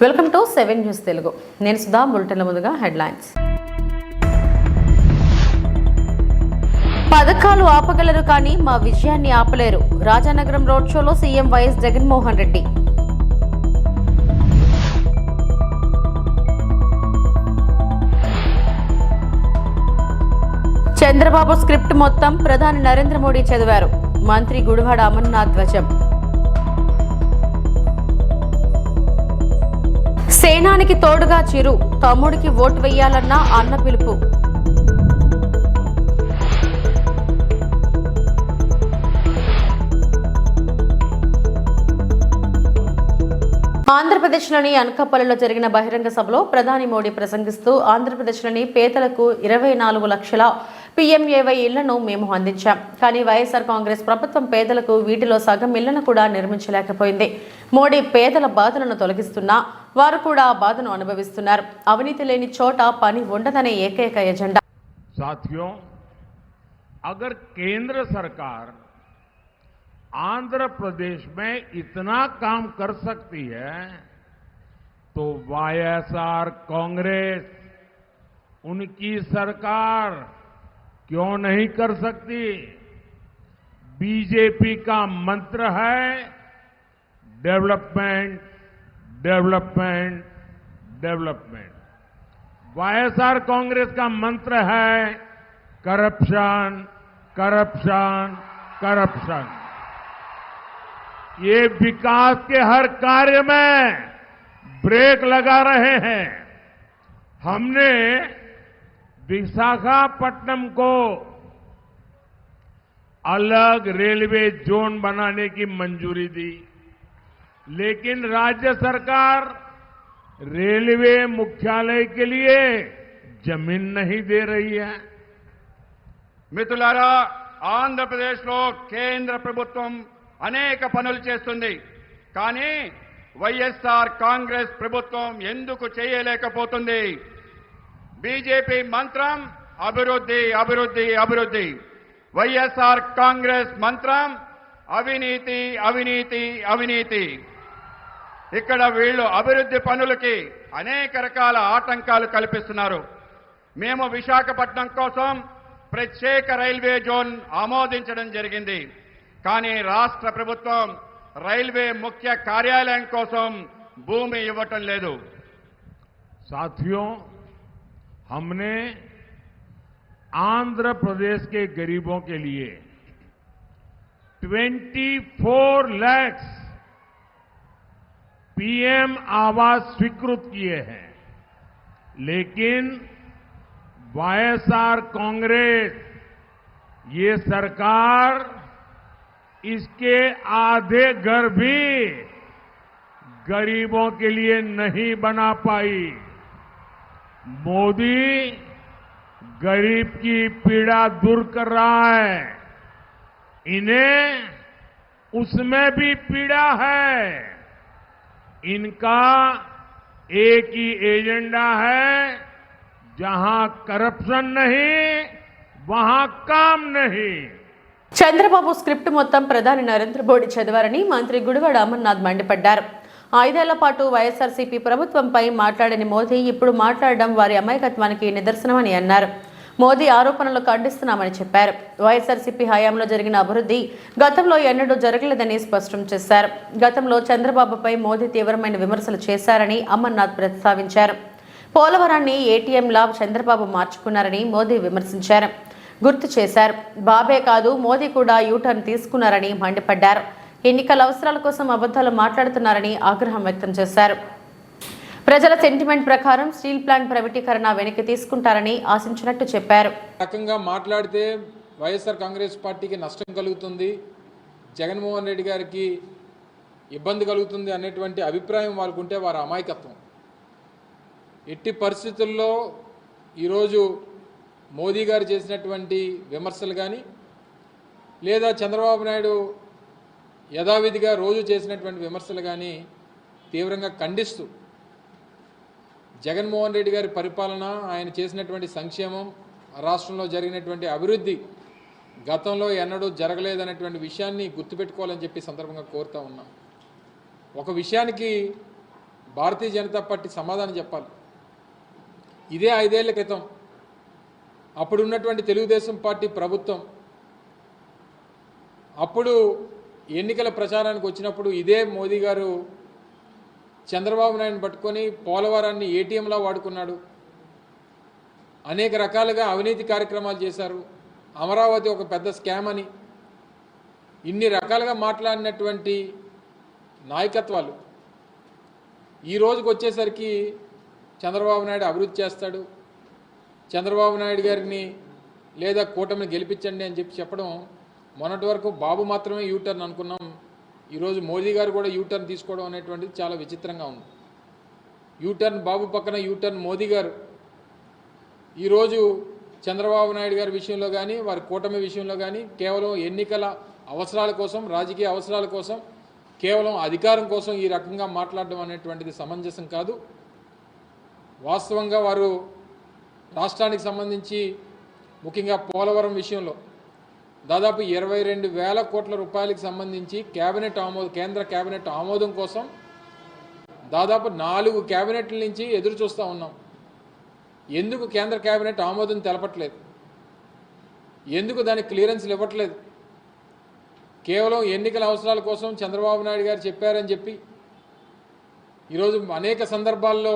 Welcome to seven news Telugu. నేను సుధా బులెటిన్ల ముందుగా headlines. పథకాలు ఆపగలరు కానీ మా విజయాన్ని ఆపలేరు. రాజానగరం రోడ్ షోలో CM YS Jaganmohan Reddy. Chandrababu script మొత్తం ప్రధాని నరేంద్ర మోడీ చదివారు. మంత్రి గుడివాడ అమర్నాథ్ ధ్వజం. సేనానికి తోడుగా చిరు. తమ్ముడికి ఓటు వెయ్యాలన్న అన్న పిలుపు. ఆంధ్రప్రదేశ్లోని అనకాపల్లిలో జరిగిన బహిరంగ సభలో ప్రధాని మోడీ ప్రసంగిస్తూ ఆంధ్రప్రదేశ్లోని పేదలకు ఇరవై నాలుగు లక్షల పీఎంఏవై ఇళ్ళను మేము అందించాం. కానీ వైఎస్ఆర్ కాంగ్రెస్ ప్రభుత్వం పేదలకు వీటిలో సగం ఇళ్ళను కూడా నిర్మించలేకపోయింది. మోడీ పేదల బాధలను తొలగిస్తున్నా వారు కూడా ఆ బాధను అనుభవిస్తున్నారు అవినీతి లేని చోట పని ఉండదనే ఏకైక ఎజెండా साथियों अगर केंद्र सरकार आंध्र प्रदेश में इतना काम कर सकती है तो वाईएसआर कांग्रेस उनकी सरकार क्यों नहीं कर सकती बीजेपी का मंत्र है development development development. YSR Congress का मंत्र है, करप्शन करप्शन करप्शन। ये विकास के हर कार्य में ब्रेक लगा रहे हैं। हमने विशाखापट्टनम को अलग रेलवे जोन बनाने की मंजूरी दी। लेकिन राज्य सरकार रेलवे मुख्यालय के लिए जमीन नहीं दे रही है మిత్రులారా ఆంధ్రప్రదేశ్లో కేంద్ర ప్రభుత్వం అనేక పనులు చేస్తుంది కానీ వైఎస్ఆర్ కాంగ్రెస్ ప్రభుత్వం ఎందుకు చేయలేకపోతుంది బీజేపీ మంత్రం అభివృద్ధి అభివృద్ధి అభివృద్ధి వైఎస్ఆర్ కాంగ్రెస్ మంత్రం అవినీతి అవినీతి అవినీతి ఇక్కడ వీళ్ళు అభివృద్ధి పనులకి అనేక రకాల ఆటంకాలు కల్పిస్తున్నారు మేము విశాఖపట్నం కోసం ప్రత్యేక రైల్వే జోన్ ఆమోదించడం జరిగింది కానీ రాష్ట్ర ప్రభుత్వం రైల్వే ముఖ్య కార్యాలయం కోసం భూమి ఇవ్వటం లేదు साथियों हमने आंध्र प्रदेश के गरीबों के लिए 24 लैक्स PM आवास स्वीकृत किए हैं। लेकिन वाईएसआर कांग्रेस, ये सरकार इसके आधे घर भी गरीबों के लिए नहीं बना पाई। मोदी गरीब की पीड़ा दूर कर रहा है। इन्हें उसमें भी पीड़ा है। इनका एक ही एजेंडा है जहां करप्शन नहीं वहां काम नहीं చంద్రబాబు స్క్రిప్ట్ మొత్తం ప్రధాని నరేంద్ర మోడీ చదివారని మంత్రి గుడివాడ అమర్నాథ్ మండిపడ్డారు ఐదేళ్ల పాటు వైఎస్ఆర్సీపీ ప్రభుత్వంపై మాట్లాడని మోదీ ఇప్పుడు మాట్లాడడం వారి అమాయకత్వానికి నిదర్శనమని అన్నారు మోదీ ఆరోపణలు ఖండిస్తున్నామని చెప్పారు. వైఎస్ఆర్సీపీ హయాంలో జరిగిన అభివృద్ధి గతంలో ఎన్నడూ జరగలేదని స్పష్టం చేశారు. గతంలో చంద్రబాబుపై మోదీ తీవ్రమైన విమర్శలు చేశారని అమర్నాథ్ ప్రస్తావించారు. పోలవరాన్ని ఏటీఎంలా చంద్రబాబు మార్చుకున్నారని మోదీ విమర్శించారు. గుర్తు చేశారు బాబే కాదు మోదీ కూడా యూటర్న్ తీసుకున్నారని మండిపడ్డారు. ఎన్నికల అవసరాల కోసం అబద్ధాలు మాట్లాడుతున్నారని ఆగ్రహం వ్యక్తం చేశారు. ప్రజల సెంటిమెంట్ ప్రకారం స్టీల్ ప్లాంట్ ప్రైవేటీకరణ వెనక్కి తీసుకుంటారని ఆశించినట్టు చెప్పారు. రకంగా మాట్లాడితే వైఎస్ఆర్ కాంగ్రెస్ పార్టీకి నష్టం కలుగుతుంది. జగన్మోహన్ రెడ్డి గారికి ఇబ్బంది కలుగుతుంది అనేటువంటి అభిప్రాయం వాళ్ళకు ఉంటే వారి అమాయకత్వం. ఎట్టి పరిస్థితుల్లో ఈరోజు మోదీ గారు చేసినటువంటి విమర్శలు కానీ లేదా చంద్రబాబు నాయుడు యథావిధిగా రోజు చేసినటువంటి విమర్శలు కానీ తీవ్రంగా ఖండిస్తూ జగన్మోహన్ రెడ్డి గారి పరిపాలన ఆయన చేసినటువంటి సంక్షేమం రాష్ట్రంలో జరిగినటువంటి అభివృద్ధి గతంలో ఎన్నడూ జరగలేదనేటువంటి విషయాన్ని గుర్తుపెట్టుకోవాలని చెప్పి సందర్భంగా కోరుతా ఉన్నాం. ఒక విషయానికి భారతీయ జనతా పార్టీ సమాధానం చెప్పాలి. ఇదే ఐదేళ్ళ క్రితం అప్పుడు ఉన్నటువంటి తెలుగుదేశం పార్టీ ప్రభుత్వం అప్పుడు ఎన్నికల ప్రచారానికి వచ్చినప్పుడు ఇదే మోదీ గారు చంద్రబాబు నాయుడుని పట్టుకొని పోలవరాన్ని ఏటీఎంలా వాడుకున్నాడు. అనేక రకాలుగా అవినీతి కార్యక్రమాలు చేశారు. అమరావతి ఒక పెద్ద స్కామ్ అని. ఇన్ని రకాలుగా మాట్లాడినటువంటి నాయకత్వాలు. ఈ రోజుకి వచ్చేసరికి చంద్రబాబు నాయుడు అభివృద్ధి చేస్తాడు. చంద్రబాబు నాయుడు గారిని లేదా కూటమిని గెలిపించండి అని చెప్పి చెప్పడం మొన్నటి వరకు బాబు మాత్రమే యూటర్న్ అనుకున్నాం. ఈరోజు మోదీ గారు కూడా యూటర్న్ తీసుకోవడం అనేటువంటిది చాలా విచిత్రంగా ఉంది. యూటర్న్ బాబు పక్కన యూటర్న్ మోదీ గారు. ఈరోజు చంద్రబాబు నాయుడు గారి విషయంలో కానీ వారి కూటమి విషయంలో కానీ కేవలం ఎన్నికల అవసరాల కోసం రాజకీయ అవసరాల కోసం కేవలం అధికారం కోసం ఈ రకంగా మాట్లాడడం అనేటువంటిది సమంజసం కాదు. వాస్తవంగా వారు రాష్ట్రానికి సంబంధించి ముఖ్యంగా పోలవరం విషయంలో దాదాపు ఇరవై రెండు వేల కోట్ల రూపాయలకు సంబంధించి కేబినెట్ ఆమోదం కేంద్ర కేబినెట్ ఆమోదం కోసం దాదాపు నాలుగు కేబినెట్ల నుంచి ఎదురు చూస్తూ ఉన్నాం. ఎందుకు కేంద్ర కేబినెట్ ఆమోదం తెలపట్లేదు? ఎందుకు దానికి క్లియరెన్స్లు ఇవ్వట్లేదు? కేవలం ఎన్నికల అవసరాల కోసం చంద్రబాబు నాయుడు గారు చెప్పారని చెప్పి ఈరోజు అనేక సందర్భాల్లో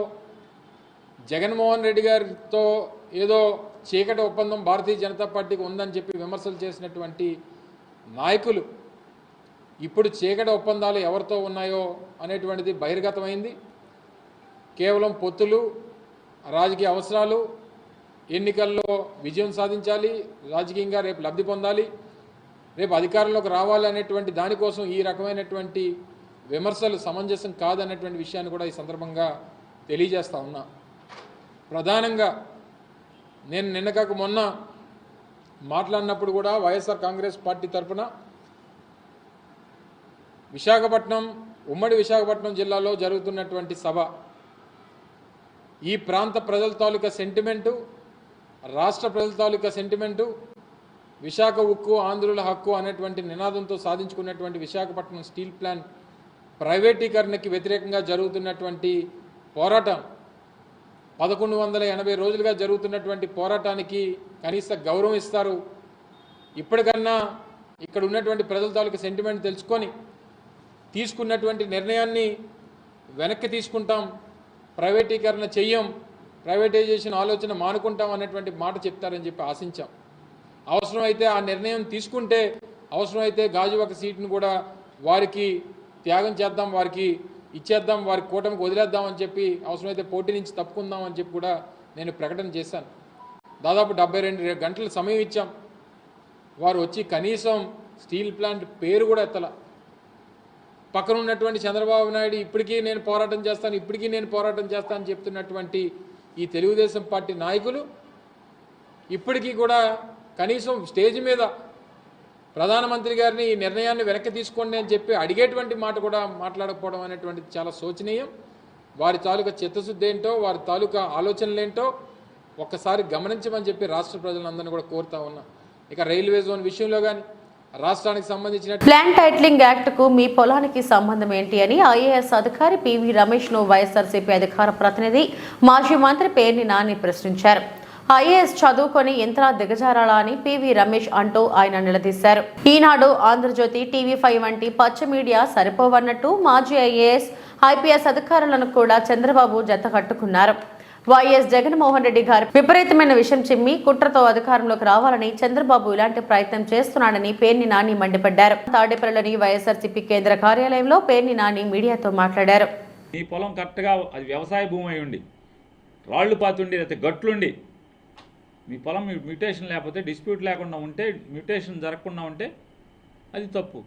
జగన్మోహన్ రెడ్డి గారితో ఏదో చీకటి ఒప్పందం భారతీయ జనతా పార్టీకి ఉందని చెప్పి విమర్శలు చేసినటువంటి నాయకులు ఇప్పుడు చీకటి ఒప్పందాలు ఎవరితో ఉన్నాయో అనేటువంటిది బహిర్గతమైంది. కేవలం పొత్తులు రాజకీయ అవసరాలు ఎన్నికల్లో విజయం సాధించాలి రాజకీయంగా రేపు లబ్ధి పొందాలి రేపు అధికారంలోకి రావాలి అనేటువంటి దానికోసం ఈ రకమైనటువంటి విమర్శలు సమంజసం కాదనేటువంటి విషయాన్ని కూడా ఈ సందర్భంగా తెలియజేస్తా ఉన్నా. ప్రధానంగా నేను నిన్న కాక మొన్న మాట్లాడినప్పుడు కూడా వైఎస్ఆర్ కాంగ్రెస్ పార్టీ తరఫున విశాఖపట్నం ఉమ్మడి విశాఖపట్నం జిల్లాలో జరుగుతున్నటువంటి సభ. ఈ ప్రాంత ప్రజల తాలూకా సెంటిమెంటు రాష్ట్ర ప్రజల తాలూకా సెంటిమెంటు విశాఖ ఉక్కు ఆంధ్రుల హక్కు అనేటువంటి నినాదంతో సాధించుకున్నటువంటి విశాఖపట్నం స్టీల్ ప్లాంట్ ప్రైవేటీకరణకి వ్యతిరేకంగా జరుగుతున్నటువంటి పోరాటం పదకొండు వందల ఎనభై రోజులుగా జరుగుతున్నటువంటి పోరాటానికి కనీస గౌరవం ఇస్తారు. ఇప్పటికన్నా ఇక్కడ ఉన్నటువంటి ప్రజల తాలూకు సెంటిమెంట్ తెలుసుకొని తీసుకున్నటువంటి నిర్ణయాన్ని వెనక్కి తీసుకుంటాం ప్రైవేటీకరణ చెయ్యం ప్రైవేటైజేషన్ ఆలోచన మానుకుంటాం అన్నటువంటి మాట చెప్తారని చెప్పి ఆశించాం. అవసరమైతే ఆ నిర్ణయం తీసుకుంటే అవసరమైతే గాజువాక సీటును కూడా వారికి త్యాగం చేద్దాం వారికి ఇచ్చేద్దాం వారి కూటమికి వదిలేద్దాం అని చెప్పి అవసరమైతే పోటీ నుంచి తప్పుకుందాం అని చెప్పి కూడా నేను ప్రకటన చేశాను. దాదాపు డెబ్బై రెండు గంటల సమయం ఇచ్చాం. వారు వచ్చి కనీసం స్టీల్ ప్లాంట్ పేరు కూడా ఎత్తల. పక్కన ఉన్నటువంటి చంద్రబాబు నాయుడు ఇప్పటికీ నేను పోరాటం చేస్తాను ఇప్పటికీ నేను పోరాటం చేస్తాను చెప్తున్నటువంటి ఈ తెలుగుదేశం పార్టీ నాయకులు ఇప్పటికీ కూడా కనీసం స్టేజ్ మీద ప్రధానమంత్రి గారిని ఈ నిర్ణయాన్ని వెనక్కి తీసుకోండి అని చెప్పి అడిగేటువంటి మాట కూడా మాట్లాడకపోవడం అనేటువంటిది చాలా శోచనీయం. వారి తాలూకా చిత్తశుద్ధి ఏంటో వారి తాలూకా ఆలోచనలు ఏంటో ఒక్కసారి గమనించమని చెప్పి రాష్ట్ర ప్రజలందరినీ కూడా కోరుతా ఉన్నా. ఇక రైల్వే జోన్ విషయంలో కానీ రాష్ట్రానికి సంబంధించిన ప్లాన్ టైటిలింగ్ యాక్ట్కు మీ పొలానికి సంబంధం ఏంటి అని ఐఏఎస్ అధికారి పివి రమేష్ను వైఎస్ఆర్సీపీ అధికార ప్రతినిధి మాజీ మంత్రి పేర్ని నాని ప్రశ్నించారు. ఐఏఎస్ చదువుకొని ఇంతలా దిగజారాలా అని పివి రమేష్ అంటూ ఆయన నిలదీశారు. ఈనాడు ఆంధ్రజ్యోతి టీవీ ఫైవ్ వంటి పచ్చ మీడియా సరిపోవన్నట్టు మాజీ ఐఏఎస్ ఐపీఎస్ అధికారులను కూడా చంద్రబాబు జత కట్టుకున్నారు. వైఎస్ జగన్మోహన్ రెడ్డి గారు విపరీతమైన విషయం చిమ్మి కుట్రతో అధికారంలోకి రావాలని చంద్రబాబు ఇలాంటి ప్రయత్నం చేస్తున్నాడని పేర్ని నాని మండిపడ్డారు. తాడేపల్లిలోని వైఎస్ఆర్సీపీ కేంద్ర కార్యాలయంలో పేర్ని నాని మీడియాతో మాట్లాడారు. మీ పొలం కరెక్ట్గా అది వ్యవసాయ భూమి అయి ఉండి రాళ్ళు పాతుండి లేకపోతే గట్లుండి మీ పొలం మీ మ్యూటేషన్ లేకపోతే డిస్ప్యూట్ లేకుండా ఉంటే మ్యూటేషన్ జరగకుండా ఉంటే అది తప్పు.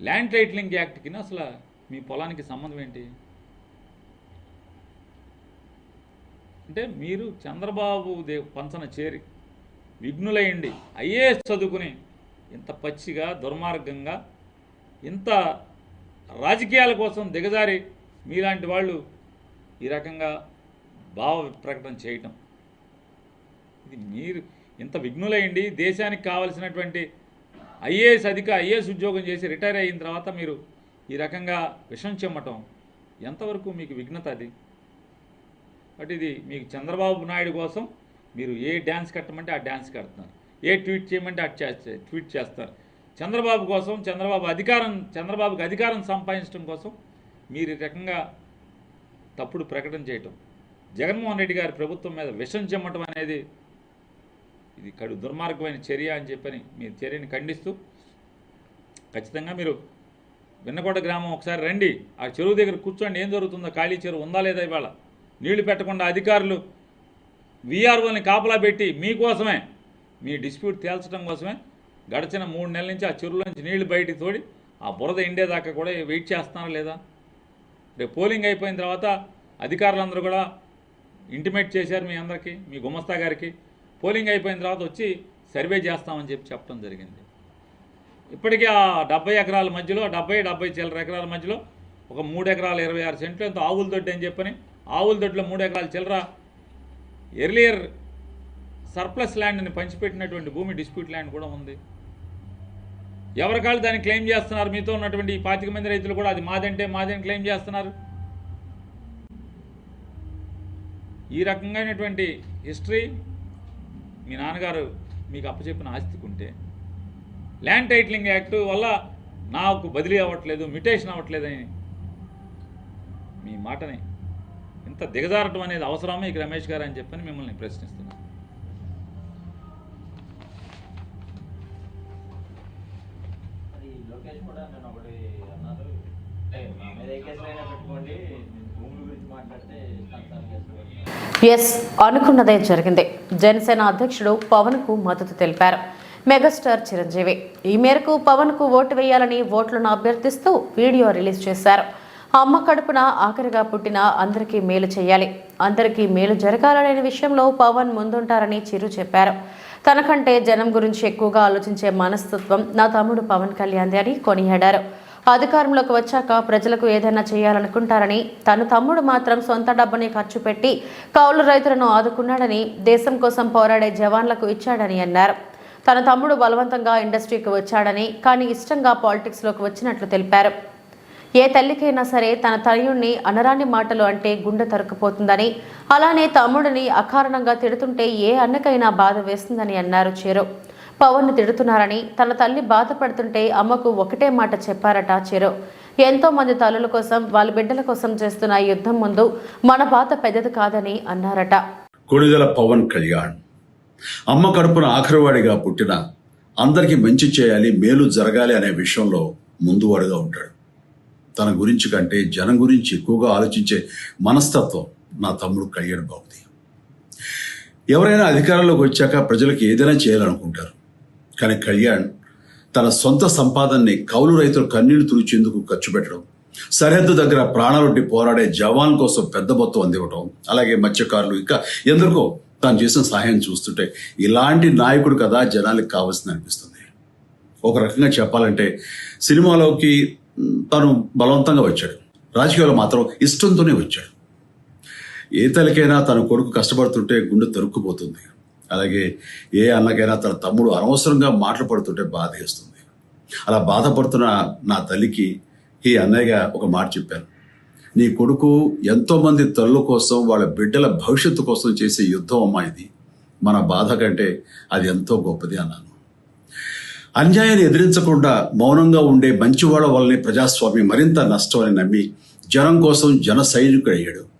ల్యాండ్ టైటిలింగ్ యాక్ట్కి అసలు మీ పొలానికి సంబంధం ఏంటి? అంటే మీరు చంద్రబాబు దే పంచన చేరి విఘ్నులయ్యండి. ఐఏఎస్ చదువుకుని ఇంత పచ్చిగా దుర్మార్గంగా ఇంత రాజకీయాల కోసం దిగజారి మీలాంటి వాళ్ళు ఈ రకంగా భావ ప్రకటన చేయటం. ఇది మీరు ఇంత విఘ్నులయ్యండి దేశానికి కావలసినటువంటి ఐఏఎస్ అధిక ఐఏఎస్ ఉద్యోగం చేసి రిటైర్ అయిన తర్వాత మీరు ఈ రకంగా విషం చెమ్మటం ఎంతవరకు మీకు విఘ్నత అది? బట్ ఇది మీకు చంద్రబాబు నాయుడు కోసం మీరు ఏ డ్యాన్స్ కట్టమంటే ఆ డ్యాన్స్ కడుతున్నారు. ఏ ట్వీట్ చేయమంటే ఆ చేస్తే ట్వీట్ చేస్తారు. చంద్రబాబు కోసం చంద్రబాబు అధికారం చంద్రబాబుకి అధికారం సంపాదించడం కోసం మీరు ఈ రకంగా తప్పుడు ప్రకటన చేయటం. జగన్మోహన్ రెడ్డి గారి ప్రభుత్వం మీద విషం చెమ్మటం అనేది ఇది కడు దుర్మార్గమైన చర్య అని చెప్పని మీ చర్యని ఖండిస్తూ ఖచ్చితంగా మీరు విన్నకోట గ్రామం ఒకసారి రండి. ఆ చెరువు దగ్గర కూర్చోండి. ఏం జరుగుతుందో? ఖాళీ చెరువు ఉందా లేదా ఇవాళ? నీళ్ళు పెట్టకుండా అధికారులు వీఆర్ఓని కాపలా పెట్టి మీకోసమే మీ డిస్ప్యూట్ తేల్చడం కోసమే గడిచిన మూడు నెలల నుంచి ఆ చెరువుల నుంచి నీళ్ళు బయటికి తోడి ఆ బురద ఎండేదాకా కూడా వెయిట్ చేస్తున్నారా లేదా? రేపు పోలింగ్ అయిపోయిన తర్వాత అధికారులందరూ కూడా ఇంటిమేట్ చేశారు మీ అందరికీ మీ గుమస్తా గారికి. పోలింగ్ అయిపోయిన తర్వాత వచ్చి సర్వే చేస్తామని చెప్పి చెప్పడం జరిగింది. ఇప్పటికీ ఆ డెబ్బై ఎకరాల మధ్యలో డెబ్బై డెబ్బై చిల్లర ఎకరాల మధ్యలో ఒక మూడు ఎకరాల ఇరవై ఆరు సెంట్లు ఎంతో ఆవుల దొడ్డి అని చెప్పని ఆవుల దొడ్లో మూడు ఎకరాల చిల్లర ఎర్లియర్ సర్ప్లస్ ల్యాండ్ని పంచిపెట్టినటువంటి భూమి డిస్ప్యూట్ ల్యాండ్ కూడా ఉంది. ఎవరికాళ్ళు దాన్ని క్లెయిమ్ చేస్తున్నారు? మీతో ఉన్నటువంటి ఈ పాతిక మంది రైతులు కూడా అది మాదంటే మాదని క్లెయిమ్ చేస్తున్నారు. ఈ రకంగానటువంటి హిస్టరీ మీ నాన్నగారు మీకు అప్పచెప్పిన ఆస్తికి ఉంటే ల్యాండ్ టైటిలింగ్ యాక్ట్ వల్ల నాకు బదిలీ అవ్వట్లేదు మ్యుటేషన్ అవ్వట్లేదని మీ మాటని ఇంత దిగజారటం అనేది అవసరమే ఇక రమేష్ గారు అని చెప్పని మిమ్మల్ని ప్రశ్నిస్తున్నాను పెట్టుకోండి భూముల గురించి మాట్లాడితే ఎస్ అనుకున్నదే జరిగింది. జనసేన అధ్యక్షుడు పవన్కు మద్దతు తెలిపారు. మెగాస్టార్ చిరంజీవి ఈ మేరకు పవన్కు ఓటు వేయాలని ఓట్లను అభ్యర్థిస్తూ వీడియో రిలీజ్ చేశారు. అమ్మ కడుపున ఆఖరిగా పుట్టిన అందరికీ మేలు చేయాలి. అందరికీ మేలు జరగాలనే విషయంలో పవన్ ముందుంటారని చిరు చెప్పారు. తనకంటే జనం గురించి ఎక్కువగా ఆలోచించే మనస్తత్వం నా తమ్ముడు పవన్ కళ్యాణ్ది అని కొనియాడారు. అధికారంలోకి వచ్చాక ప్రజలకు ఏదైనా చేయాలనుకుంటారని తను తమ్ముడు మాత్రం సొంత డబ్బుని ఖర్చు పెట్టి కౌలు రైతులను ఆదుకున్నాడని దేశం కోసం పోరాడే జవాన్లకు ఇచ్చాడని అన్నారు. తన తమ్ముడు బలవంతంగా ఇండస్ట్రీకి వచ్చాడని కానీ ఇష్టంగా పాలిటిక్స్లోకి వచ్చినట్లు తెలిపారు. ఏ తల్లికైనా సరే తన తనయుణ్ణి అనరాని మాటలు అంటే గుండె తరుక్కుపోతుందని అలానే తమ్ముడిని అకారణంగా తిడుతుంటే ఏ అన్నకైనా బాధ వేస్తుందని అన్నారు చెరు. పవన్ తిడుతున్నారని తన తల్లి బాధపడుతుంటే అమ్మకు ఒకటే మాట చెప్పారట చెరో. ఎంతో మంది తల్లుల కోసం వాళ్ళ బిడ్డల కోసం చేస్తున్న యుద్ధం ముందు మన బాధ పెద్దది కాదని అన్నారట. కొణిదెల పవన్ కళ్యాణ్. అమ్మ కడుపున ఆఖరివాడిగా పుట్టిన అందరికీ మంచి చేయాలి మేలు జరగాలి అనే విషయంలో ముందువాడుగా ఉంటాడు. తన గురించి కంటే జనం గురించి ఎక్కువగా ఆలోచించే మనస్తత్వం నా తమ్ముడు కళ్యాణ్ బాబుది. ఎవరైనా అధికారంలోకి వచ్చాక ప్రజలకు ఏదైనా చేయాలనుకుంటారు. కానీ కళ్యాణ్ తన సొంత సంపాదనని కౌలు రైతులు కన్నీళ్ళు తుడిచేందుకు ఖర్చు పెట్టడం సరిహద్దు దగ్గర ప్రాణాలొడ్డి పోరాడే జవాన్ కోసం పెద్ద మొత్తం అందివ్వటం అలాగే మత్స్యకారులు ఇంకా ఎందరికో తాను చేసిన సహాయం చూస్తుంటే ఇలాంటి నాయకుడు కదా జనాలకు కావాల్సింది అనిపిస్తుంది. ఒక రకంగా చెప్పాలంటే సినిమాలోకి తను బలవంతంగా వచ్చాడు. రాజకీయాల్లో మాత్రం ఇష్టంతోనే వచ్చాడు. ఏ తలకైనా తన కొడుకు కష్టపడుతుంటే గుండె తరుక్కుపోతుంది. అలాగే ఏ అన్నకైనా తన తమ్ముడు అనవసరంగా మాటలు పడుతుంటే బాధ వేస్తుంది. అలా బాధపడుతున్న నా తల్లికి ఈ అన్నయ్యగా ఒక మాట చెప్పాను. నీ కొడుకు ఎంతోమంది తల్లుల కోసం వాళ్ళ బిడ్డల భవిష్యత్తు కోసం చేసే యుద్ధం అమ్మా ఇది. మన బాధ కంటే అది ఎంతో గొప్పది అన్నాను. అన్యాయాన్ని ఎదిరించకుండా మౌనంగా ఉండే మంచివాళ్ళ వల్లనే ప్రజాస్వామ్యం మరింత నష్టం అని నమ్మి జనం కోసం జన సైనికుడు అయ్యాడు.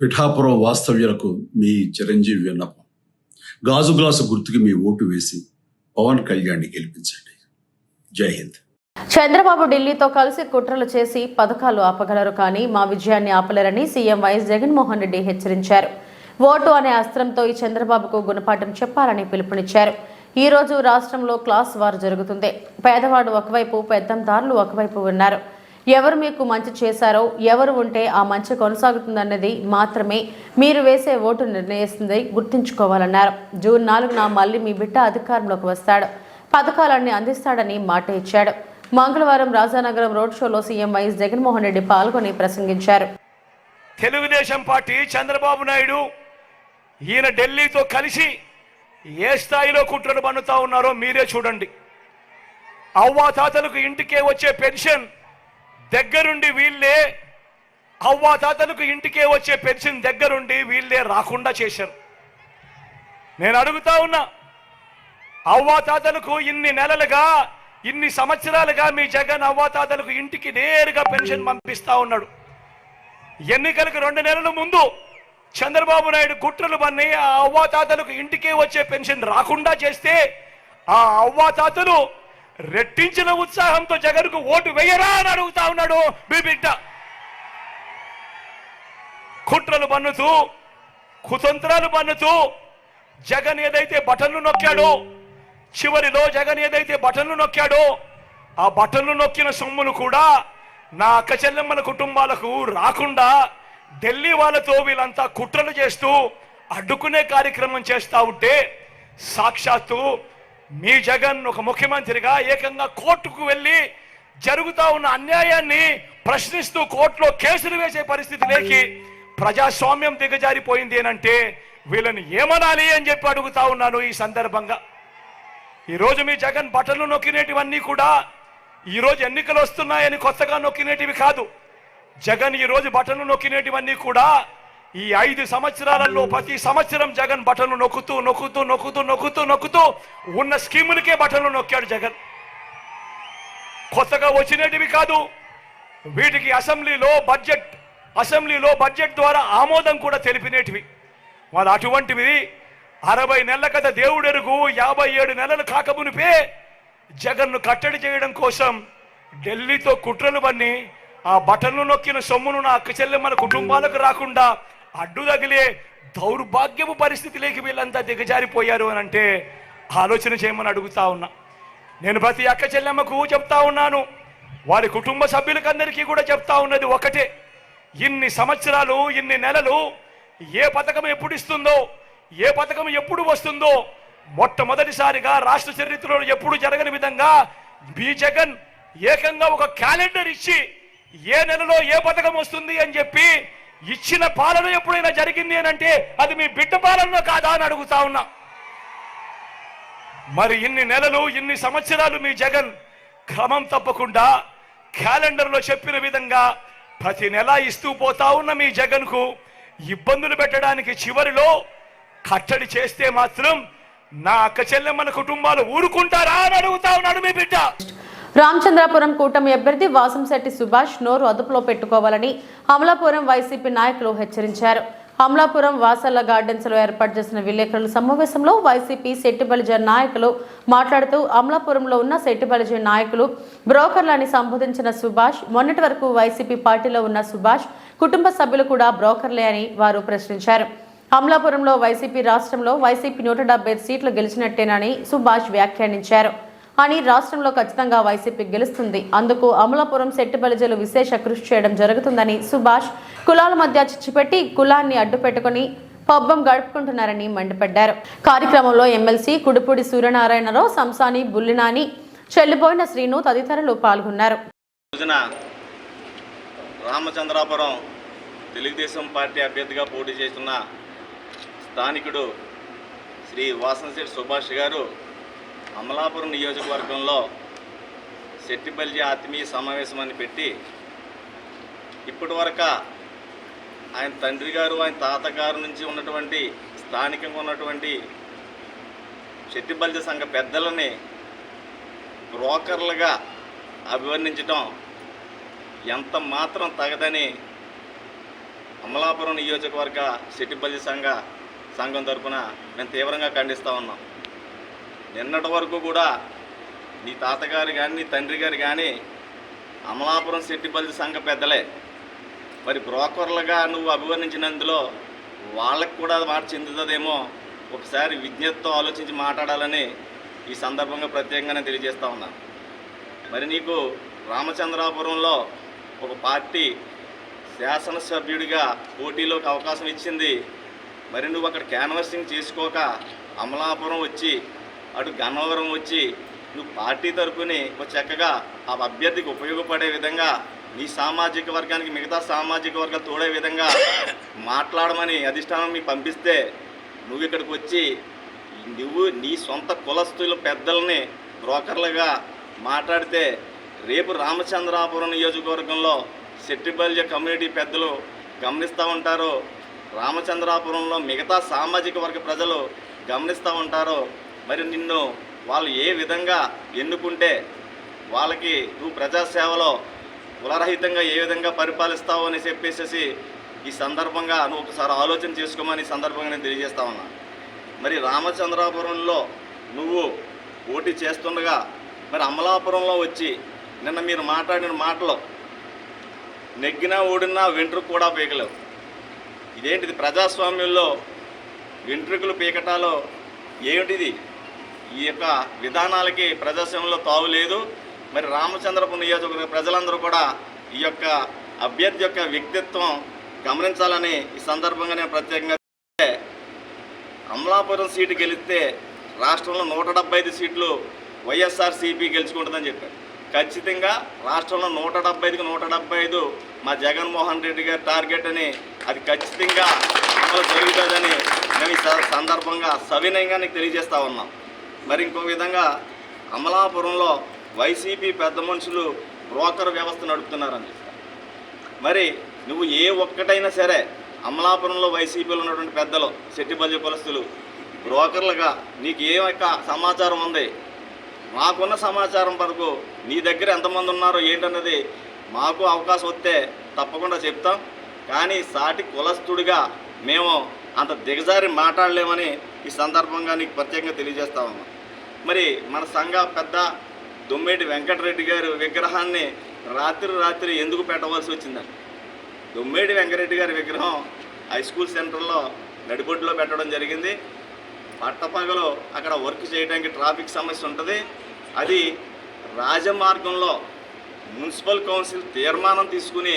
పిఠాపురం వాస్తవ్యులకు మీ చిరంజీవి విన్నపం. గాజు గ్లాసు గుర్తుకి మీ ఓటు వేసి పవన్ కళ్యాణ్ని గెలిపించండి. జై హింద్. చంద్రబాబు ఢిల్లీతో కలిసి కుట్రలు చేసి పథకాలు ఆపగలరు కానీ మా విజయాన్ని ఆపలేరని సీఎం వైఎస్ జగన్మోహన్ రెడ్డి హెచ్చరించారు. ఓటు అనే అస్త్రంతో ఈ చంద్రబాబుకు గుణపాఠం చెప్పాలని పిలుపునిచ్చారు. ఈ రోజు రాష్ట్రంలో క్లాస్ వార్ జరుగుతుంది. పేదవాడు ఒకవైపు పెద్దందారులు ఒకవైపు ఉన్నారు ఎవరు మీకు మంచి చేశారో ఎవరు ఉంటే ఆ మంచి కొనసాగుతుందన్నది మాత్రమే మీరు వేసే ఓటు నిర్ణయిస్తుంది గుర్తుంచుకోవాలన్నారు. జూన్ నాలుగున మళ్ళీ మీ బిడ్డ అధికారంలోకి వస్తాడు. పథకాలన్నీ అందిస్తాడని మాట ఇచ్చాడు. మంగళవారం రాజానగరం రోడ్ షోలో సీఎం వైఎస్ జగన్మోహన్ రెడ్డి పాల్గొని ప్రసంగించారు. తెలుగుదేశం పార్టీ చంద్రబాబు నాయుడు ఈయన ఢిల్లీతో కలిసి ఏ స్థాయిలో కుట్రలు పన్నుతా ఉన్నారో మీరే చూడండి. అవ్వాతాతలకు ఇంటికే వచ్చే పెన్షన్ దగ్గరుండి వీళ్ళే అవ్వాతాతలకు ఇంటికే వచ్చే పెన్షన్ దగ్గరుండి వీళ్ళే రాకుండా చేశారు. నేను అడుగుతా ఉన్నా అవ్వాతాతలకు ఇన్ని నెలలుగా ఇన్ని సంవత్సరాలుగా మీ జగన్ అవ్వాతాతలకు ఇంటికి నేరుగా పెన్షన్ పంపిస్తా ఉన్నాడు. ఎన్నికలకు రెండు నెలల ముందు చంద్రబాబు నాయుడు కుట్రలు పన్ని ఆ అవ్వాతాతలకు ఇంటికే వచ్చే పెన్షన్ రాకుండా చేస్తే ఆ అవ్వాతాతలు రెట్టించిన ఉత్సాహంతో జగన్కు ఓటు వేయరా అని అడుగుతా ఉన్నాడు మీ బిడ్డ. కుట్రలు పన్నుతూ కుతంత్రాలు పన్నుతూ జగన్ ఏదైతే బటన్లు నొక్కాడో చివరిలో జగన్ ఏదైతే బటన్లు నొక్కాడో ఆ బటన్లు నొక్కిన సొమ్ములు కూడా నా అక్క చెల్లెమ్మల కుటుంబాలకు రాకుండా ఢిల్లీ వాళ్ళతో వీళ్ళంతా కుట్రలు చేస్తూ అడ్డుకునే కార్యక్రమం చేస్తా ఉంటే సాక్షాత్తు మీ జగన్ ఒక ముఖ్యమంత్రిగా ఏకంగా కోర్టుకు వెళ్ళి జరుగుతా ఉన్న అన్యాయాన్ని ప్రశ్నిస్తూ కోర్టులో కేసులు వేసే పరిస్థితిలోకి ప్రజాస్వామ్యం దిగజారిపోయింది ఏనంటే వీళ్ళని ఏమనాలి అని చెప్పి అడుగుతా ఉన్నాను ఈ సందర్భంగా. ఈరోజు మీ జగన్ బట్టలు నొక్కినేటివన్నీ కూడా ఈరోజు ఎన్నికలు వస్తున్నాయని కొత్తగా నొక్కినేటివి కాదు. జగన్ ఈరోజు బట్టలు నొక్కినేటివన్నీ కూడా ఈ ఐదు సంవత్సరాలలో ప్రతి సంవత్సరం జగన్ బటన్లు నొక్కుతూ నొక్కుతూ నొక్కుతూ నొక్కుతూ నొక్కుతూ ఉన్న స్కీములకే బటన్లు నొక్కాడు జగన్. కొత్తగా వచ్చినటివి కాదు వీటికి అసెంబ్లీలో బడ్జెట్ అసెంబ్లీలో బడ్జెట్ ద్వారా ఆమోదం కూడా తెలిపినేటివి. మరి అటువంటివి అరవై నెలల కథ దేవుడెరుగు యాభై ఏడు నెలలు కాకమునిపే జగన్ను కట్టడి చేయడం కోసం ఢిల్లీతో కుట్రలు పన్ని ఆ బటన్లు నొక్కిన సొమ్మును నా అక్క చెల్లెమ్మల కుటుంబాలకు రాకుండా అడ్డు తగిలే దౌర్భాగ్యపు పరిస్థితిలోకి వీళ్ళంతా దిగజారిపోయారు అని అంటే ఆలోచన చేయమని అడుగుతా ఉన్నా. నేను ప్రతి అక్క చెల్లెమ్మకు చెప్తా ఉన్నాను. వారి కుటుంబ సభ్యులకందరికీ కూడా చెప్తా ఉన్నది ఒకటే. ఇన్ని సంవత్సరాలు ఇన్ని నెలలు ఏ పథకం ఎప్పుడు ఇస్తుందో ఏ పథకం ఎప్పుడు వస్తుందో మొట్టమొదటిసారిగా రాష్ట్ర చరిత్రలో ఎప్పుడు జరగని విధంగా బి జగన్ ఏకంగా ఒక క్యాలెండర్ ఇచ్చి ఏ నెలలో ఏ పథకం వస్తుంది అని చెప్పి ఇచ్చిన పాలన ఎప్పుడైనా జరిగింది అంటే అది మీ బిడ్డ పాలన కాదా అని అడుగుతా ఉన్నా. మరి ఇన్ని నెలలు ఇన్ని సంవత్సరాలు మీ జగన్ క్రమం తప్పకుండా క్యాలెండర్లో చెప్పిన విధంగా ప్రతి నెల ఇస్తూ పోతా ఉన్న మీ జగన్కు ఇబ్బందులు పెట్టడానికి చివరిలో కట్టడి చేస్తే మాత్రం నా అక్క చెల్లెమ్మల కుటుంబాలు ఊరుకుంటారా అని అడుగుతా ఉన్నాడు మీ బిడ్డ. రామచంద్రాపురం కూటమి అభ్యర్థి వాసంశెట్టి సుభాష్ నోరు అదుపులో పెట్టుకోవాలని అమలాపురం వైసీపీ నాయకులు హెచ్చరించారు. అమలాపురం వాసల్ల గార్డెన్స్లో ఏర్పాటు చేసిన విలేకరుల సమావేశంలో వైసీపీ సెట్టిబలిజ నాయకులు మాట్లాడుతూ అమలాపురంలో ఉన్న సెట్టిబలిజ నాయకులు బ్రోకర్లని సంబోధించిన సుభాష్ మొన్నటి వరకు వైసీపీ పార్టీలో ఉన్న సుభాష్ కుటుంబ సభ్యులు కూడా బ్రోకర్లే అని వారు ప్రశ్నించారు. అమలాపురంలో వైసీపీ రాష్ట్రంలో వైసీపీ నూట సీట్లు గెలిచినట్టేనని సుభాష్ వ్యాఖ్యానించారు. అని రాష్ట్రంలో ఖచ్చితంగా వైసీపీ గెలుస్తుంది. అందుకు అమలాపురం సెట్టు బలిజలు విశేష కృషి చేయడం జరుగుతుందని సుభాష్ కులాల మధ్య చిచ్చిపెట్టి కులాన్ని అడ్డు పెట్టుకుని పబ్బం గడుపుకుంటున్నారని మండిపడ్డారు. కార్యక్రమంలో ఎమ్మెల్సీ కుడుపూడి సూర్యనారాయణరావు సంసాని బుల్లినాని చెల్లిపోయిన శ్రీను తదితరులు పాల్గొన్నారు. రోజున రామచంద్రాపురం తెలుగుదేశం పార్టీ అభ్యర్థిగా పోటీ చేస్తున్న స్థానికుడు శ్రీ వాసనశెట్టి సుభాష్ గారు అమలాపురం నియోజకవర్గంలో శెట్టిపల్లి ఆత్మీయ సమావేశం అని పెట్టి ఇప్పటివరకు ఆయన తండ్రి గారు ఆయన తాతగారు నుంచి ఉన్నటువంటి స్థానికంగా ఉన్నటువంటి శెట్టిబల్జ సంఘ పెద్దలని బ్రోకర్లుగా అభివర్ణించటం ఎంత మాత్రం తగదని అమలాపురం నియోజకవర్గ శెట్టిపల్లి సంఘ సంఘం తరఫున మేము తీవ్రంగా ఖండిస్తూ ఉన్నాం. నిన్నటి వరకు కూడా నీ తాతగారు కానీ నీ తండ్రి గారు కానీ అమలాపురం సిట్టిపల్లి సంఘ పెద్దలే. మరి బ్రోకర్లుగా నువ్వు అభివర్ణించినందులో వాళ్ళకు కూడా మాట చెందుతుందేమో ఒకసారి విజ్ఞతతో ఆలోచించి మాట్లాడాలని ఈ సందర్భంగా ప్రత్యేకంగా నేను తెలియజేస్తా ఉన్నాను మరి నీకు రామచంద్రాపురంలో ఒక పార్టీ శాసనసభ్యుడిగా పోటీలోకి అవకాశం ఇచ్చింది. మరి నువ్వు అక్కడ క్యాన్వాసింగ్ చేసుకోక అమలాపురం వచ్చి అటు గన్నవరం వచ్చి నువ్వు పార్టీ తరపుని ఒక చక్కగా ఆ అభ్యర్థికి ఉపయోగపడే విధంగా నీ సామాజిక వర్గానికి మిగతా సామాజిక వర్గాలు తోడే విధంగా మాట్లాడమని అధిష్టానం మీకు పంపిస్తే నువ్వు ఇక్కడికి వచ్చి నువ్వు నీ సొంత కులస్తుల పెద్దల్ని బ్రోకర్లుగా మాట్లాడితే రేపు రామచంద్రాపురం నియోజకవర్గంలో సెట్టిబల్య కమ్యూనిటీ పెద్దలు గమనిస్తూ ఉంటారు. రామచంద్రాపురంలో మిగతా సామాజిక వర్గ ప్రజలు గమనిస్తూ ఉంటారు. మరి నిన్ను వాళ్ళు ఏ విధంగా ఎన్నుకుంటే వాళ్ళకి నువ్వు ప్రజాసేవలో కులరహితంగా ఏ విధంగా పరిపాలిస్తావు అని చెప్పేసి ఈ సందర్భంగా నువ్వు ఒకసారి ఆలోచన చేసుకోమని ఈ సందర్భంగా నేను తెలియజేస్తా ఉన్నా. మరి రామచంద్రాపురంలో నువ్వు పోటీ చేస్తుండగా మరి అమలాపురంలో వచ్చి నిన్న మీరు మాట్లాడిన మాటలు నెగ్గినా ఓడినా వెంట్రుకు కూడా పీకలేవు. ఇదేంటిది ప్రజాస్వామ్యంలో వెంట్రుకలు పీకటాలో ఏమిటిది? ఈ యొక్క విధానాలకి ప్రజాస్వామ్యంలో తావు లేదు. మరి రామచంద్రపురం నియోజకవర్గ ప్రజలందరూ కూడా ఈ యొక్క అభ్యర్థి యొక్క వ్యక్తిత్వం గమనించాలని ఈ సందర్భంగా నేను ప్రత్యేకంగా అమలాపురం సీటు గెలిస్తే రాష్ట్రంలో నూట డెబ్బై ఐదు సీట్లు వైఎస్ఆర్ సిపి గెలుచుకుంటుందని చెప్పారు. ఖచ్చితంగా రాష్ట్రంలో నూట డెబ్బై ఐదుకి నూట డెబ్బై ఐదు మా జగన్మోహన్ రెడ్డి గారి టార్గెట్ అని అది ఖచ్చితంగా అమలు జరుగుతుందని మేము ఈ సందర్భంగా సవినయంగా నీకు తెలియజేస్తా ఉన్నాం. మరి ఇంకో విధంగా అమలాపురంలో వైసీపీ పెద్ద మనుషులు బ్రోకర్ వ్యవస్థ నడుపుతున్నారని చెప్తారు. మరి నువ్వు ఏ ఒక్కటైనా సరే అమలాపురంలో వైసీపీలో ఉన్నటువంటి పెద్దలు శెట్టిబల్య కులస్తులు బ్రోకర్లుగా నీకు ఏ యొక్క సమాచారం ఉంది? మాకున్న సమాచారం వరకు నీ దగ్గర ఎంతమంది ఉన్నారో ఏంటన్నది మాకు అవకాశం వస్తే తప్పకుండా చెప్తాం. కానీ సాటి కులస్తుడిగా మేము అంత దిగజారి మాట్లాడలేమని ఈ సందర్భంగా నీకు ప్రత్యేకంగా తెలియజేస్తామమ్మా మరి మన సంఘ పెద్ద దొమ్మేటి వెంకటరెడ్డి గారు విగ్రహాన్ని రాత్రి రాత్రి ఎందుకు పెట్టవలసి వచ్చిందండి దొమ్మేటి వెంకటరెడ్డి గారి విగ్రహం హై స్కూల్ సెంటర్లో నడిబొడ్డులో పెట్టడం జరిగింది. పట్టపగలు అక్కడ వర్క్ చేయడానికి ట్రాఫిక్ సమస్య ఉంటుంది. అది రాజమార్గంలో మున్సిపల్ కౌన్సిల్ తీర్మానం తీసుకుని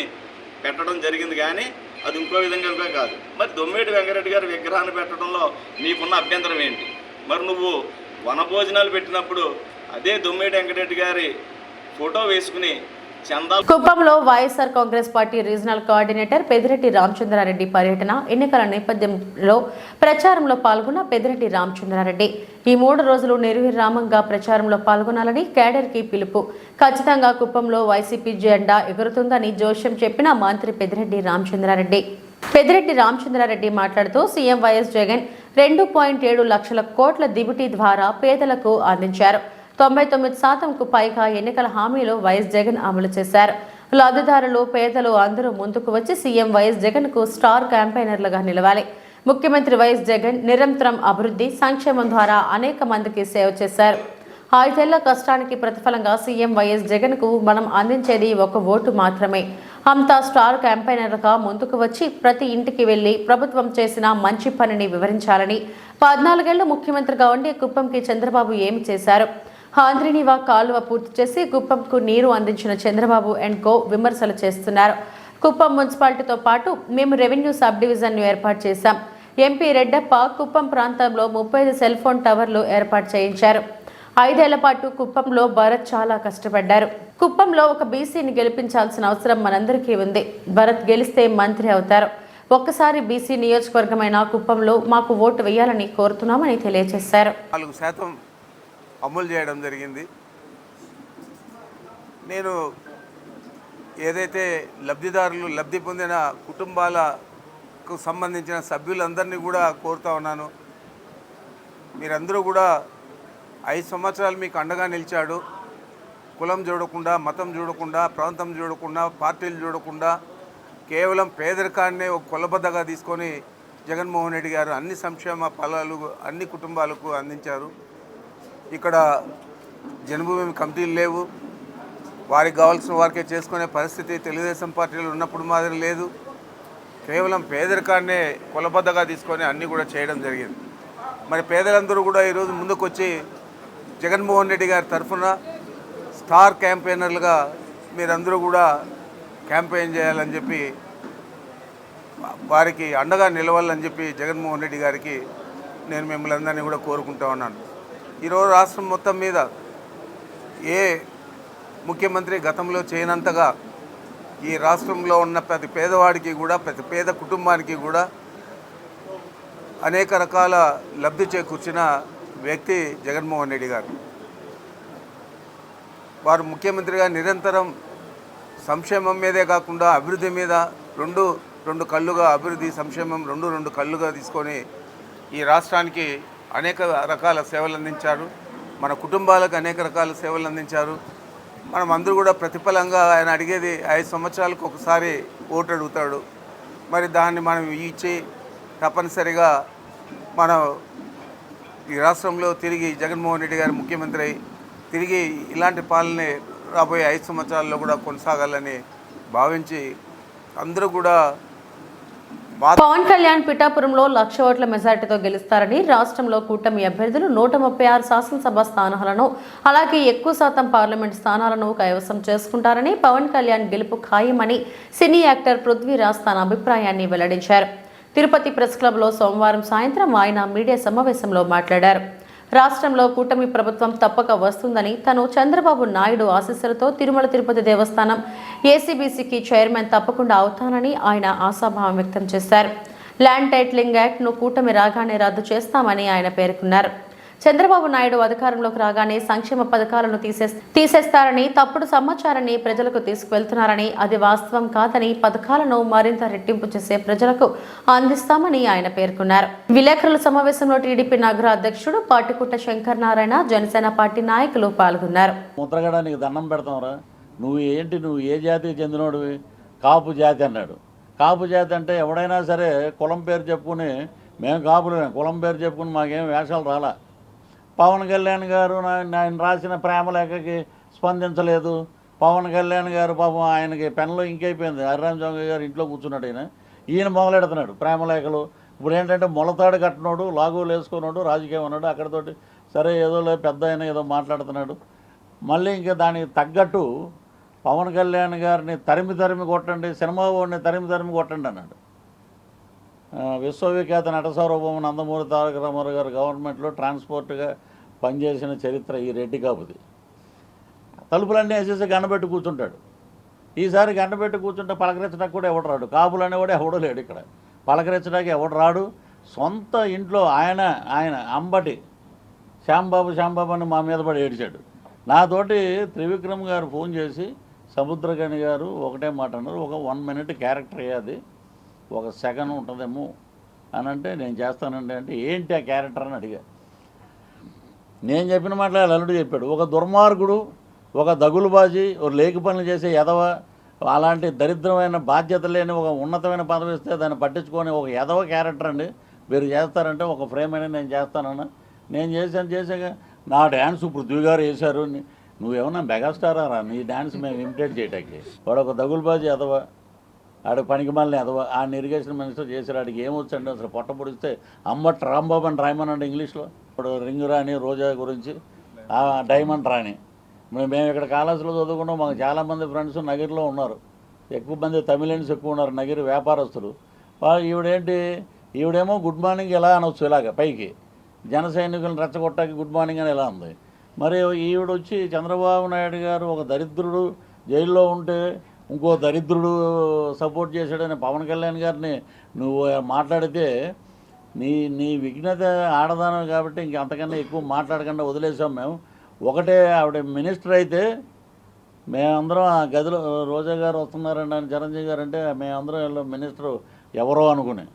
పెట్టడం జరిగింది కానీ అది ఇంకో విధంగా ఇంకా కాదు. మరి దొమ్మేటి వెంకరెడ్డి గారి విగ్రహాన్ని పెట్టడంలో నీకున్న అభ్యంతరం ఏంటి? మరి నువ్వు వనభోజనాలు పెట్టినప్పుడు అదే దొమ్మేటి వెంకటరెడ్డి గారి ఫోటో వేసుకుని కుప్పంలో YSR Congress party regional coordinator Peddireddy Ramachandra Reddy పర్యటన ఎన్నికల నేపథ్యంలో ప్రచారంలో పాల్గొన్న పెదిరెడ్డి రామచంద్రారెడ్డి. ఈ మూడు రోజులు నిర్విరామంగా ప్రచారంలో పాల్గొనాలని కేడర్కి పిలుపు. ఖచ్చితంగా కుప్పంలో వైసీపీ జెండా ఎగురుతుందని జోష్యం చెప్పిన మంత్రి పెదిరెడ్డి రామచంద్రారెడ్డి. పెదిరెడ్డి రామచంద్రారెడ్డి మాట్లాడుతూ సీఎం వైఎస్ జగన్ రెండు పాయింట్ ఏడు లక్షల కోట్ల దిబిటీ ద్వారా పేదలకు అందించారు. తొంభై తొమ్మిది శాతంకు పైగా ఎన్నికల హామీలు వైఎస్ జగన్ అమలు చేశారు. లబ్ధిదారులు పేదలు అందరూ ముందుకు వచ్చి సీఎం వైఎస్ జగన్కు స్టార్ క్యాంపెయినర్లుగా నిలవాలి. ముఖ్యమంత్రి వైఎస్ జగన్ నిరంతరం అభివృద్ధి సంక్షేమం ద్వారా అనేక మందికి సేవ చేశారు. ఐదేళ్ళ కష్టానికి ప్రతిఫలంగా సీఎం వైఎస్ జగన్కు మనం అందించేది ఒక ఓటు మాత్రమే. అంతా స్టార్ క్యాంపెయినర్గా ముందుకు వచ్చి ప్రతి ఇంటికి వెళ్ళి ప్రభుత్వం చేసిన మంచి పనిని వివరించాలని పద్నాలుగేళ్ళు ముఖ్యమంత్రిగా ఉండి కుప్పంకి చంద్రబాబు ఏమి చేశారు? హాంద్రినివా కాలువ పూర్తి చేసి కుప్పంకు నీరు అందించిన చంద్రబాబు అండ్ కో విమర్శలు చేస్తున్నారు. కుప్పం మున్సిపాలిటీతో పాటు మేము రెవెన్యూ సబ్ డివిజన్ను ఏర్పాటు చేశాం. ఎంపీ రెడ్డప్ప కుప్పం ప్రాంతంలో ముప్పై సెల్ ఫోన్ టవర్లు ఏర్పాటు చేయించారు. ఐదేళ్ళ పాటు కుప్పంలో భరత్ చాలా కష్టపడ్డారు. కుప్పంలో ఒక బీసీని గెలిపించాల్సిన అవసరం మనందరికీ ఉంది. భరత్ గెలిస్తే మంత్రి అవుతారు. ఒక్కసారి బీసీ నియోజకవర్గమైన కుప్పంలో మాకు ఓటు వేయాలని కోరుతున్నామని తెలియజేశారు. నాలుగు శాతం అమలు చేయడం జరిగింది. నేను ఏదైతే లబ్ధిదారులు లబ్ధి పొందిన కుటుంబాలకు సంబంధించిన సభ్యులందరినీ కూడా కోరుతా ఉన్నాను. మీరందరూ కూడా ఐదు సంవత్సరాలు మీకు అండగా నిలిచాడు. కులం చూడకుండా మతం చూడకుండా ప్రాంతం చూడకుండా పార్టీలు చూడకుండా కేవలం పేదరికాన్నే ఒక కొలబద్దగా తీసుకొని జగన్మోహన్ రెడ్డి గారు అన్ని సంక్షేమ ఫలాలు అన్ని కుటుంబాలకు అందించారు. ఇక్కడ జన్మభూమి కమిటీలు లేవు. వారికి కావాల్సిన వారికే చేసుకునే పరిస్థితి తెలుగుదేశం పార్టీలు ఉన్నప్పుడు మాదిరి లేదు. కేవలం పేదరికాన్నే కొలబద్దగా తీసుకొని అన్నీ కూడా చేయడం జరిగింది. మరి పేదలందరూ కూడా ఈరోజు ముందుకు వచ్చి జగన్మోహన్ రెడ్డి గారి తరఫున స్టార్ క్యాంపెయినర్లుగా మీరందరూ కూడా క్యాంపెయిన్ చేయాలని చెప్పి వారికి అండగా నిలవాలని చెప్పి జగన్మోహన్ రెడ్డి గారికి నేను మిమ్మల్ని అందరినీ కూడా కోరుకుంటా ఉన్నాను. ఈరోజు రాష్ట్రం మొత్తం మీద ఏ ముఖ్యమంత్రి గతంలో చేయనంతగా ఈ రాష్ట్రంలో ఉన్న ప్రతి పేదవాడికి కూడా ప్రతి పేద కుటుంబానికి కూడా అనేక రకాల లబ్ధి చేకూర్చిన వ్యక్తి జగన్మోహన్ రెడ్డి గారు. వారు ముఖ్యమంత్రిగా నిరంతరం సంక్షేమం మీదే కాకుండా అభివృద్ధి మీద రెండు రెండు కళ్ళుగా అభివృద్ధి సంక్షేమం రెండు రెండు కళ్ళుగా తీసుకొని ఈ రాష్ట్రానికి అనేక రకాల సేవలు అందించారు. మన కుటుంబాలకు అనేక రకాల సేవలు అందించారు. మనం అందరూ కూడా ప్రతిఫలంగా ఆయన అడిగేది ఐదు సంవత్సరాలకు ఒకసారి ఓటు అడుగుతాడు. మరి దాన్ని మనం ఇచ్చి తప్పనిసరిగా మనం ఈ రాష్ట్రంలో తిరిగి జగన్మోహన్ రెడ్డి గారు ముఖ్యమంత్రి అయి తిరిగి ఇలాంటి పాలనే రాబోయే ఐదు సంవత్సరాల్లో కూడా కొనసాగాలని భావించి అందరూ కూడా పవన్ కళ్యాణ్ పిఠాపురంలో లక్ష ఓట్ల మెజార్టీతో గెలుస్తారని రాష్ట్రంలో కూటమి అభ్యర్థులు నూట ముప్పై ఆరు శాసనసభ స్థానాలను అలాగే ఎక్కువ శాతం పార్లమెంట్ స్థానాలను కైవసం చేసుకుంటారని పవన్ కళ్యాణ్ గెలుపు ఖాయమని సినీ యాక్టర్ పృథ్వీరాజ్ తన అభిప్రాయాన్ని వెల్లడించారు. తిరుపతి ప్రెస్ క్లబ్లో సోమవారం సాయంత్రం ఆయన మీడియా సమావేశంలో మాట్లాడారు. రాష్ట్రంలో కూటమి ప్రభుత్వం తప్పక వస్తుందని తను చంద్రబాబు నాయుడు ఆశీస్సులతో తిరుమల తిరుపతి దేవస్థానం ఏసీబీసీకి చైర్మన్ తప్పకుండా అవుతానని ఆయన ఆశాభావం వ్యక్తం చేశారు. ల్యాండ్ టైట్లింగ్ యాక్ట్ను కూటమి రాగానే రద్దు చేస్తామని ఆయన పేర్కొన్నారు. చంద్రబాబు నాయుడు అధికారంలోకి రాగానే సంక్షేమ పథకాలను తీసే తీసేస్తారని తప్పుడు సమాచారాన్ని ప్రజలకు తీసుకువెళ్తున్నారని అది వాస్తవం కాదని పథకాలను మరింత రెట్టింపు చేసే ప్రజలకు అందిస్తామని ఆయన పేర్కొన్నారు. విలేకరుల సమావేశంలో టీడీపీ నగర అధ్యక్షుడు పాటికుట్ట శంకర్ నారాయణ జనసేన పార్టీ నాయకులు పాల్గొన్నారు. ముద్రగడానికి దండం పెడతాంరా? నువ్వు ఏంటి? నువ్వు ఏ జాతికి చెందినోడివి? కాపు జాతి అన్నాడు. కాపు జాతి అంటే ఎవడైనా సరే కులం పేరు చెప్పుకుని మేము కాపులు కులం పేరు చెప్పుకుని మాకేం వేషాలు రాలా? పవన్ కళ్యాణ్ గారు ఆయన రాసిన ప్రేమలేఖకి స్పందించలేదు. పవన్ కళ్యాణ్ గారు పాపం ఆయనకి పెన్లో ఇంకైపోయింది హరిరామ్ చౌంగ గారు ఇంట్లో కూర్చున్నాడు ఈయన. ఈయన మొదలెడుతున్నాడు ప్రేమలేఖలు ఇప్పుడు ఏంటంటే మొలతాడు కట్టినోడు లాగోలు వేసుకున్నాడు రాజకీయం ఉన్నాడు అక్కడతోటి సరే ఏదో లే పెద్ద అయినా ఏదో మాట్లాడుతున్నాడు. మళ్ళీ ఇంకా దానికి తగ్గట్టు పవన్ కళ్యాణ్ గారిని తరిమి తరిమి కొట్టండి సినిమా వాడిని తరిమి తరిమి కొట్టండి అన్నాడు. విశ్వవిఖ్యాత నట నందమూరి తారక రామారావు గారు గవర్నమెంట్లో ట్రాన్స్పోర్ట్గా పనిచేసిన చరిత్ర ఈ రెడ్డి కాపుది. తలుపులన్నీ వేసేసి గండబెట్టి కూర్చుంటాడు. ఈసారి గండబెట్టి కూర్చుంటే పలకరించడానికి కూడా ఎవడు రాడు. కాపులు అనేవాడు ఎవడూ లేడు ఇక్కడ. పలకరించడానికి ఎవడు రాడు? సొంత ఇంట్లో ఆయన ఆయన అంబటి శ్యాంబాబు శ్యాంబాబు అని మా మీద పడి ఏడిచాడు. నాతోటి త్రివిక్రమ్ గారు ఫోన్ చేసి సముద్రగణి గారు ఒకటే మాట అన్నారు. ఒక వన్ మినిట్ క్యారెక్టర్ అయ్యాది ఒక సెకండ్ ఉంటుందేమో అని అంటే నేను చేస్తానండి అంటే ఏంటి ఆ క్యారెక్టర్ అని అడిగా. నేను చెప్పిన మాటలే అల్లుడు చెప్పాడు. ఒక దుర్మార్గుడు ఒక దగులుబాజీ ఒక లేఖ పనులు చేసే ఎదవ అలాంటి దరిద్రమైన బాధ్యత లేని ఒక ఉన్నతమైన పదవి ఇస్తే దాన్ని పట్టించుకొని ఒక ఎదవ క్యారెక్టర్ అండి. మీరు చేస్తారంటే ఒక ఫ్రేమ్ అయినా నేను చేస్తానన్నా. నేను చేశాను చేశాక నా డ్యాన్స్ పృథ్వీ గారు వేశారు నువ్వేమన్నా మెగాస్టారా రా? నీ డ్యాన్స్ మేము ఇమిటేట్ చేయటానికి. వాడు ఒక దగులుబాజీ ఎదవ ఆడు పనికి మళ్ళీ అదవ ఆ ఇరిగేషన్ మినిస్టర్ చేశారు. ఆడికి ఏమొచ్చండి? అసలు పొట్ట పొడిస్తే అమ్మట్ రాంబాబు అని రాయమనండి ఇంగ్లీష్లో. ఇప్పుడు రింగు రాణి రోజా గురించి. ఆ డైమండ్ రాణి. మేము ఇక్కడ కాలేజీలో చదువుకున్నాం. మాకు చాలామంది ఫ్రెండ్స్ నగిరిలో ఉన్నారు. ఎక్కువ మంది తమిళన్స్ ఎక్కువ ఉన్నారు. నగిరి వ్యాపారస్తులు. ఈవిడేంటి? ఈవిడేమో గుడ్ మార్నింగ్ ఎలా అనొచ్చు ఇలాగ పైకి. జన సైనికులను రెచ్చగొట్టాకి గుడ్ మార్నింగ్ అని ఎలా ఉంది? మరి ఈవిడొచ్చి చంద్రబాబు నాయుడు గారు ఒక దరిద్రుడు జైల్లో ఉంటే ఇంకో దరిద్రుడు సపోర్ట్ చేశాడని పవన్ కళ్యాణ్ గారిని నువ్వు మాట్లాడితే నీ నీ విఘ్నత ఆడదానం కాబట్టి ఇంక అంతకన్నా ఎక్కువ మాట్లాడకుండా వదిలేసాం మేము. ఒకటే ఆవిడ మినిస్టర్ అయితే మేమందరం ఆ గదిలో రోజా గారు వస్తున్నారండి అని చిరంజీవి గారు అంటే మేమందరం వీళ్ళు మినిస్టర్ ఎవరో అనుకుని.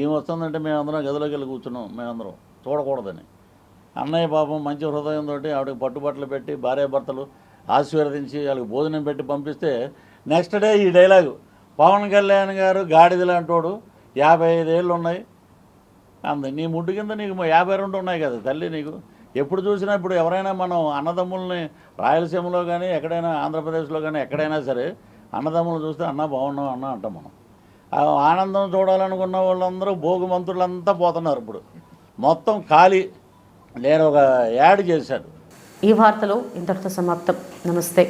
ఏం వస్తుందంటే మేమందరం గదిలోకి వెళ్ళి కూర్చున్నాం మేమందరం. చూడకూడదని. అన్నయ్య పాపం మంచి హృదయంతో ఆవిడకి పట్టుబట్టలు పెట్టి భార్యాభర్తలు ఆశీర్వదించి వాళ్ళకి భోజనం పెట్టి పంపిస్తే నెక్స్ట్ డే ఈ డైలాగు. పవన్ కళ్యాణ్ గారు గాడిద లాంటోడు యాభై ఐదేళ్ళు ఉన్నాయి. అంద నీ ముడ్డు కింద నీకు యాభై రెండు ఉన్నాయి కదా తల్లి నీకు. ఎప్పుడు చూసినా ఇప్పుడు ఎవరైనా మనం అన్నదమ్ముల్ని రాయలసీమలో కానీ ఎక్కడైనా ఆంధ్రప్రదేశ్లో కానీ ఎక్కడైనా సరే అన్నదమ్ములు చూస్తే అన్న బాగున్నాం అన్న అంటాం మనం. ఆనందం చూడాలనుకున్న వాళ్ళందరూ భోగిమంతులంతా పోతున్నారు ఇప్పుడు. మొత్తం ఖాళీ. నేను ఒక యాడ్ చేశాను. ఈ వార్తలు ఇంతటితో సమాప్తం. నమస్తే.